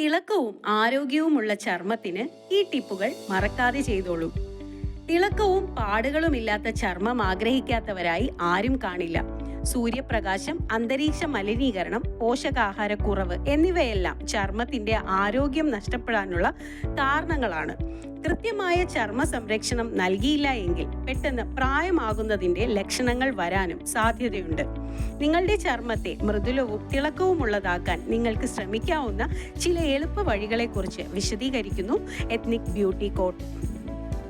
തിളക്കവും ആരോഗ്യവുമുള്ള ചർമ്മത്തിന് ഈ ടിപ്പുകൾ മറക്കാതെ ചെയ്തോളൂ. തിളക്കവും പാടുകളുമില്ലാത്ത ചർമ്മം ആഗ്രഹിക്കാത്തവരായി ആരും കാണില്ല. സൂര്യപ്രകാശം അന്തരീക്ഷ മലിനീകരണം പോഷകാഹാരക്കുറവ് എന്നിവയെല്ലാം ചർമ്മത്തിന്റെ ആരോഗ്യം നഷ്ടപ്പെടാനുള്ള കാരണങ്ങളാണ്. കൃത്യമായ ചർമ്മ സംരക്ഷണം നൽകിയില്ല എങ്കിൽ പെട്ടെന്ന് പ്രായമാകുന്നതിന്റെ ലക്ഷണങ്ങൾ വരാനും സാധ്യതയുണ്ട്. നിങ്ങളുടെ ചർമ്മത്തെ മൃദുലവും തിളക്കവുമുള്ളതാക്കാൻ നിങ്ങൾക്ക് ശ്രമിക്കാവുന്ന ചില എളുപ്പ വഴികളെക്കുറിച്ച് വിശദീകരിക്കുന്നു. എത്നിക് ബ്യൂട്ടി കോട്ട്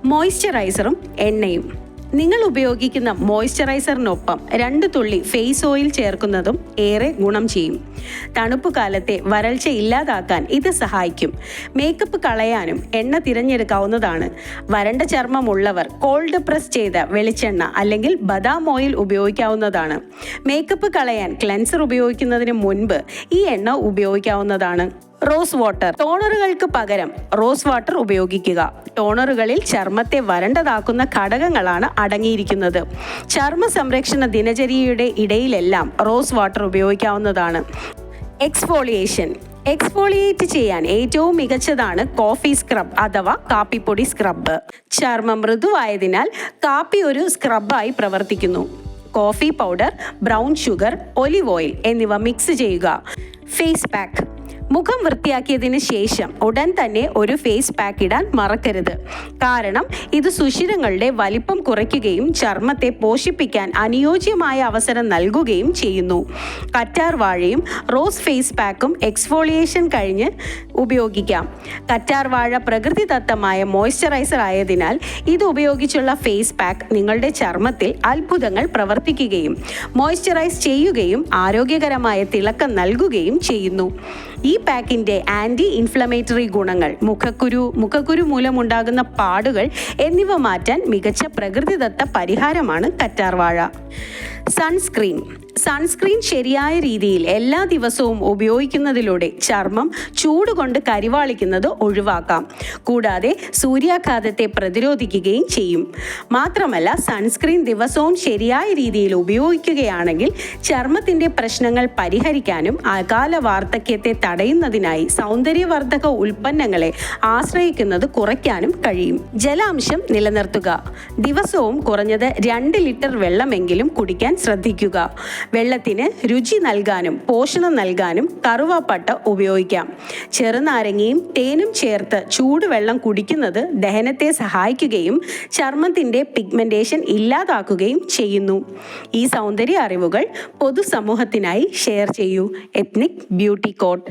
മോയ്സ്ചറൈസറും എണ്ണയും. നിങ്ങൾ ഉപയോഗിക്കുന്ന മോയ്സ്ചറൈസറിനൊപ്പം രണ്ട് തുള്ളി ഫേസ് ഓയിൽ ചേർക്കുന്നതും ഏറെ ഗുണം ചെയ്യും. തണുപ്പ് കാലത്തെ വരൾച്ച ഇല്ലാതാക്കാൻ ഇത് സഹായിക്കും. മേക്കപ്പ് കളയാനും എണ്ണ തിരഞ്ഞെടുക്കാവുന്നതാണ്. വരണ്ട ചർമ്മമുള്ളവർ കോൾഡ് പ്രസ് ചെയ്ത വെളിച്ചെണ്ണ അല്ലെങ്കിൽ ബദാം ഓയിൽ ഉപയോഗിക്കാവുന്നതാണ്. മേക്കപ്പ് കളയാൻ ക്ലെൻസർ ഉപയോഗിക്കുന്നതിന് മുൻപ് ഈ എണ്ണ ഉപയോഗിക്കാവുന്നതാണ്. Rose water. ടോണറുകൾക്ക് പകരം റോസ് വാട്ടർ ഉപയോഗിക്കുക. ടോണറുകളിൽ ചർമ്മത്തെ വരണ്ടതാക്കുന്ന ഘടകങ്ങളാണ് അടങ്ങിയിരിക്കുന്നത്. ചർമ്മ സംരക്ഷണ ദിനചര്യയുടെ ഇടയിലെല്ലാം റോസ് വാട്ടർ ഉപയോഗിക്കാവുന്നതാണ്. എക്സ്ഫോളിയേഷൻ. എക്സ്ഫോളിയേറ്റ് ചെയ്യാൻ ഏറ്റവും മികച്ചതാണ് കോഫി സ്ക്രബ് അഥവാ കാപ്പിപ്പൊടി സ്ക്രബ്. ചർമ്മം മൃദുവായതിനാൽ കാപ്പി ഒരു സ്ക്രബായി പ്രവർത്തിക്കുന്നു. Coffee powder brown sugar olive oil എന്നിവ മിക്സ് ചെയ്യുക. Face pack. മുഖം വൃത്തിയാക്കിയതിന് ശേഷം ഉടൻ തന്നെ ഒരു ഫേസ് പാക്ക് ഇടാൻ മറക്കരുത്. കാരണം ഇത് സുഷിരങ്ങളുടെ വലിപ്പം കുറയ്ക്കുകയും ചർമ്മത്തെ പോഷിപ്പിക്കാൻ അനുയോജ്യമായ അവസരം നൽകുകയും ചെയ്യുന്നു. കറ്റാർ വാഴയും റോസ് ഫേസ് പാക്കും എക്സ്ഫോളിയേഷൻ കഴിഞ്ഞ് ഉപയോഗിക്കാം. കറ്റാർ വാഴ പ്രകൃതിദത്തമായ മോയ്സ്ചറൈസർ ആയതിനാൽ ഇത് ഉപയോഗിച്ചുള്ള ഫേസ് പാക്ക് നിങ്ങളുടെ ചർമ്മത്തിൽ അത്ഭുതങ്ങൾ പ്രവർത്തിക്കുകയും മോയ്സ്ചറൈസ് ചെയ്യുകയും ആരോഗ്യകരമായ തിളക്കം നൽകുകയും ചെയ്യുന്നു. ഈ പാക്കിന്റെ ആന്റി ഇൻഫ്ലമേറ്ററി ഗുണങ്ങൾ മുഖക്കുരു മുഖക്കുരു മൂലമുണ്ടാകുന്ന പാടുകൾ എന്നിവ മാറ്റാൻ മികച്ച പ്രകൃതിദത്ത പരിഹാരമാണ് കറ്റാർവാഴ. സൺസ്ക്രീൻ. സൺസ്ക്രീൻ ശരിയായ രീതിയിൽ എല്ലാ ദിവസവും ഉപയോഗിക്കുന്നതിലൂടെ ചർമ്മം ചൂടുകൊണ്ട് കരിവാളിക്കുന്നത് ഒഴിവാക്കാം. കൂടാതെ സൂര്യാഘാതത്തെ പ്രതിരോധിക്കുകയും ചെയ്യും. മാത്രമല്ല സൺസ്ക്രീൻ ദിവസവും ശരിയായ രീതിയിൽ ഉപയോഗിക്കുകയാണെങ്കിൽ ചർമ്മത്തിന്റെ പ്രശ്നങ്ങൾ പരിഹരിക്കാനും അകാല വാർദ്ധക്യത്തെ തടയുന്നതിനായി സൗന്ദര്യവർദ്ധക ഉൽപ്പന്നങ്ങളെ ആശ്രയിക്കുന്നത് കുറയ്ക്കാനും കഴിയും. ജലാംശം നിലനിർത്തുക. ദിവസവും കുറഞ്ഞത് രണ്ട് ലിറ്റർ വെള്ളമെങ്കിലും കുടിക്കാൻ ശ്രദ്ധിക്കുക. വെള്ളത്തിന് രുചി നൽകാനും പോഷണം നൽകാനും കറുവാപ്പട്ട ഉപയോഗിക്കാം. ചെറുനാരങ്ങയും തേനും ചേർത്ത് ചൂടുവെള്ളം കുടിക്കുന്നത് ദഹനത്തെ സഹായിക്കുകയും ചർമ്മത്തിന്റെ പിഗ്മെന്റേഷൻ ഇല്ലാതാക്കുകയും ചെയ്യുന്നു. ഈ സൗന്ദര്യ അറിവുകൾ പൊതുസമൂഹത്തിനായി ഷെയർ ചെയ്യൂ. Ethnic beauty court.